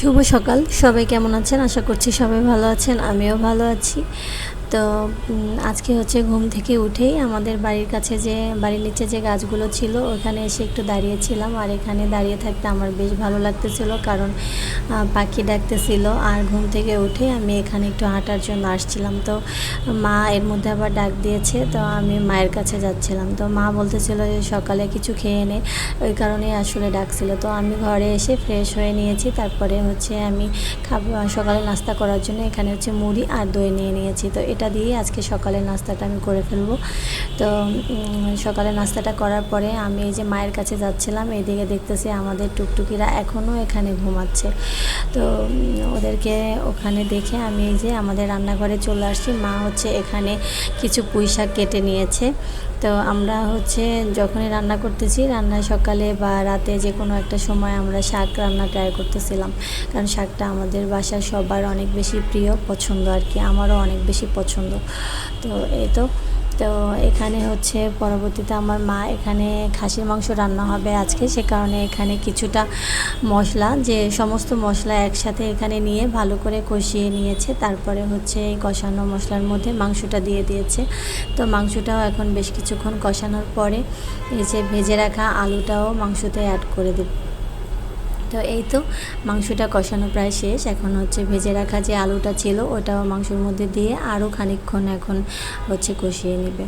শুভ সকাল। সবাই কেমন আছেন? আশা করছি সবাই ভালো আছেন। আমিও ভালো আছি। তো আজকে হচ্ছে ঘুম থেকে উঠেই আমাদের বাড়ির কাছে যে, বাড়ির নিচে যে গাছগুলো ছিল, ওখানে এসে একটু দাঁড়িয়েছিলাম। আর এখানে দাঁড়িয়ে থাকতে আমার বেশ ভালো লাগতেছিল কারণ পাখি ডাকতেছিল। আর ঘুম থেকে উঠে আমি এখানে একটু হাঁটার জন্য আসছিলাম। তো মা এর মধ্যে আবার ডাক দিয়েছে, তো আমি মায়ের কাছে যাচ্ছিলাম। তো মা বলতেছিল যে, সকালে কিছু খেয়ে নে। ওই কারণেই আসলে ডাকছিল। তো আমি ঘরে এসে ফ্রেশ হয়ে নিয়েছি। তারপরে হচ্ছে আমি খাবার সকালে নাস্তা করার জন্য এখানে হচ্ছে মুড়ি আর দই নিয়ে নিয়েছি। তো এটা দিয়ে আজকে সকালে নাস্তাটা আমি করে ফেলব। তো সকালে নাস্তাটা করার পরে আমি এই যে মায়ের কাছে যাচ্ছিলাম এইদিকে দেখতেছি আমাদের টুকটুকিরা এখনও এখানে ঘুমাচ্ছে। তো ওদেরকে ওখানে দেখে আমি এই যে আমাদের রান্নাঘরে চলে আসছি। মা হচ্ছে এখানে কিছু পুঁই শাক কেটে নিয়েছে। তো আমরা হচ্ছে যখনই রান্না করতেছি, রান্নায় সকালে বা রাতে যে কোনো একটা সময় আমরা শাক রান্না ট্রাই করতেছিলাম। কারণ শাকটা আমাদের বাসার সবার অনেক বেশি প্রিয়, পছন্দ আর কি, আমারও অনেক বেশি পছন্দ। তো এই তো তো এখানে হচ্ছে পরবর্তীতে আমার মা এখানে খাসির মাংস রান্না হবে আজকে। সে কারণে এখানে কিছুটা মশলা, যে সমস্ত মশলা একসাথে এখানে নিয়ে ভালো করে কষিয়ে নিয়েছে। তারপরে হচ্ছে এই কষানো মশলার মধ্যে মাংসটা দিয়ে দিয়েছে। তো মাংসটাও এখন বেশ কিছুক্ষণ কষানোর পরে এই যে ভেজে রাখা আলুটাও মাংসতে অ্যাড করে দেবে। তো এই তো মাংসটা কষানো প্রায় শেষ। এখন হচ্ছে ভেজে রাখা যে আলুটা ছিল, ওটাও মাংসের মধ্যে দিয়ে আরও খানিকক্ষণ এখন হচ্ছে কষিয়ে নেবে।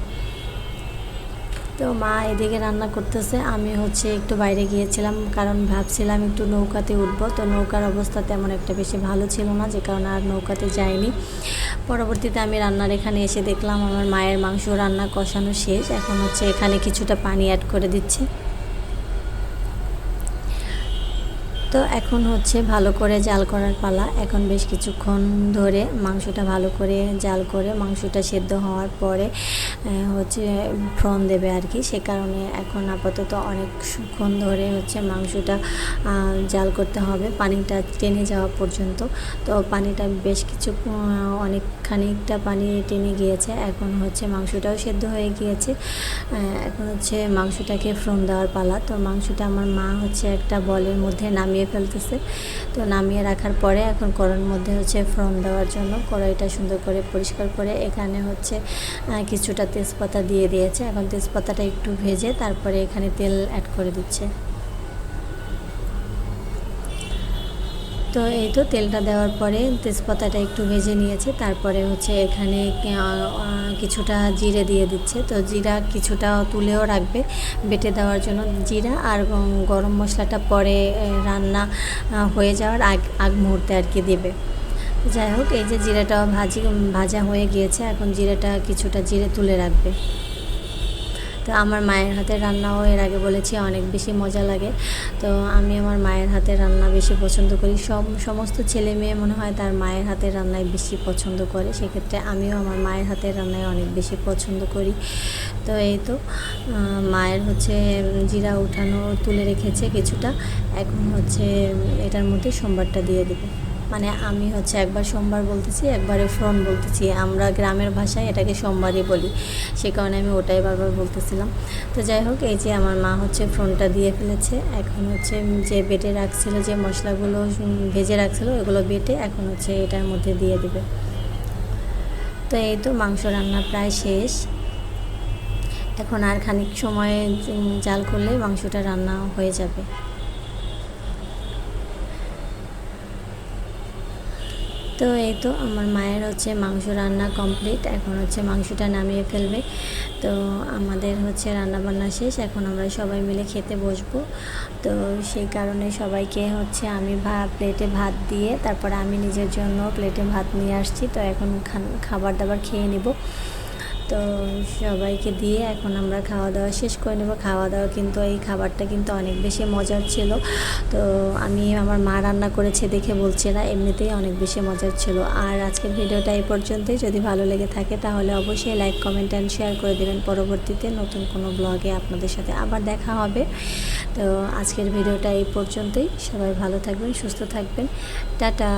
তো মা এদিকে রান্না করতেছে, আমি হচ্ছে একটু বাইরে গিয়েছিলাম কারণ ভাবছিলাম একটু নৌকাতে উঠবো। তো নৌকার অবস্থা তেমন একটা বেশি ভালো ছিল না, যে কারণে আর নৌকাতে যাইনি। পরবর্তীতে আমি রান্নার এখানে এসে দেখলাম আমার মায়ের মাংস রান্না কষানো শেষ। এখন হচ্ছে এখানে কিছুটা পানি অ্যাড করে দিচ্ছে। তো এখন হচ্ছে ভালো করে জাল করার পালা। এখন বেশ কিছুক্ষণ ধরে মাংসটা ভালো করে জাল করে মাংসটা সেদ্ধ হওয়ার পরে হচ্ছে ফ্রন দেবে আর কি। সে কারণে এখন আপাতত অনেকক্ষণ ধরে হচ্ছে মাংসটা জাল করতে হবে। পানিটা টেনে যাওয়া পর্যন্ত। তো পানিটা বেশ কিছু অনেক খানিকটা পানি টেনে গিয়েছে। এখন হচ্ছে মাংসটাও সেদ্ধ হয়ে গিয়েছে। এখন হচ্ছে মাংসটাকে ফ্রন দেওয়ার পালা। তো মাংসটা আমার মা হচ্ছে একটা বলের মধ্যে নামিয়ে ফেলতেছে। তো নামিয়ে রাখার পরে এখন কড়ার মধ্যে হচ্ছে ফ্রম দেওয়ার জন্য কড়াইটা সুন্দর করে পরিষ্কার করে এখানে হচ্ছে কিছুটা তেজপাতা দিয়ে দিয়েছে। এখন তেজপাতাটা একটু ভেজে তারপরে এখানে তেল অ্যাড করে দিচ্ছে। তো এই তো তেলটা দেওয়ার পরে তেজপাতাটা একটু ভেজে নিয়েছে। তারপরে হচ্ছে এখানে কিছুটা জিরে দিয়ে দিচ্ছে। তো জিরা কিছুটা তুলেও রাখবে বেটে দেওয়ার জন্য। জিরা আর গরম মশলাটা পরে রান্না হয়ে যাওয়ার আগ আগ মুহূর্তে আর কি দেবে। যাই হোক, এই যে জিরাটা ভাজি, ভাজা হয়ে গিয়েছে। এখন জিরাটা কিছুটা জিরে তুলে রাখবে। তো আমার মায়ের হাতের রান্নাও এর আগে বলেছি, অনেক বেশি মজা লাগে। তো আমি আমার মায়ের হাতের রান্না বেশি পছন্দ করি। সব, সমস্ত ছেলে মেয়ে মনে হয় তার মায়ের হাতের রান্নায় বেশি পছন্দ করে। সেক্ষেত্রে আমিও আমার মায়ের হাতের রান্নায় অনেক বেশি পছন্দ করি। তো এই তো মায়ের হচ্ছে জিরা উঠানো, তুলে রেখেছে কিছুটা। এখন হচ্ছে এটার মধ্যে সোমবারটা দিয়ে দেবে। মানে আমি হচ্ছে একবার সোমবার বলতেছি, একবারে ফ্রন বলতেছি। আমরা গ্রামের ভাষায় এটাকে সোমবারই বলি। সে কারণে আমি ওটাই বারবার বলতেছিলাম। তো যাই হোক, এই যে আমার মা হচ্ছে ফ্রনটা দিয়ে ফেলেছে। এখন হচ্ছে যে বেটে রাখছিল, যে মশলাগুলো ভেজে রাখছিল এগুলো বেটে এখন হচ্ছে এটার মধ্যে দিয়ে দেবে। তো এই তো মাংস রান্না প্রায় শেষ। এখন আর খানিক সময়ে জাল করলে মাংসটা রান্না হয়ে যাবে। তো এই তো আমার মায়ের হচ্ছে মাংস রান্না কমপ্লিট এখন হচ্ছে মাংসটা নামিয়ে ফেলবে। তো আমাদের হচ্ছে রান্না বান্না শেষ। এখন আমরা সবাই মিলে খেতে বসবো। তো সেই কারণে সবাইকে হচ্ছে আমি ভা প্লেটে ভাত দিয়ে তারপরে আমি নিজের জন্য প্লেটে ভাত নিয়ে আসছি। তো এখন খান- খাবার দাবার খেয়ে নিব। তো সবাইকে দিয়ে এখন আমরা খাওয়া দাওয়া শেষ করে নেব। খাওয়া দাওয়া কিন্তু, এই খাবারটা কিন্তু অনেক বেশি মজার ছিল। তো আমি আমার মা রান্না করেছে দেখে বলছি না, এমনিতেই অনেক বেশি মজার ছিল। আর আজকের ভিডিওটা এই পর্যন্তই। যদি ভালো লেগে থাকে তাহলে অবশ্যই লাইক কমেন্ট অ্যান্ড শেয়ার করে দেবেন। পরবর্তীতে নতুন কোনো ব্লগে আপনাদের সাথে আবার দেখা হবে। তো আজকের ভিডিওটা এই পর্যন্তই। সবাই ভালো থাকবেন, সুস্থ থাকবেন। টাটা!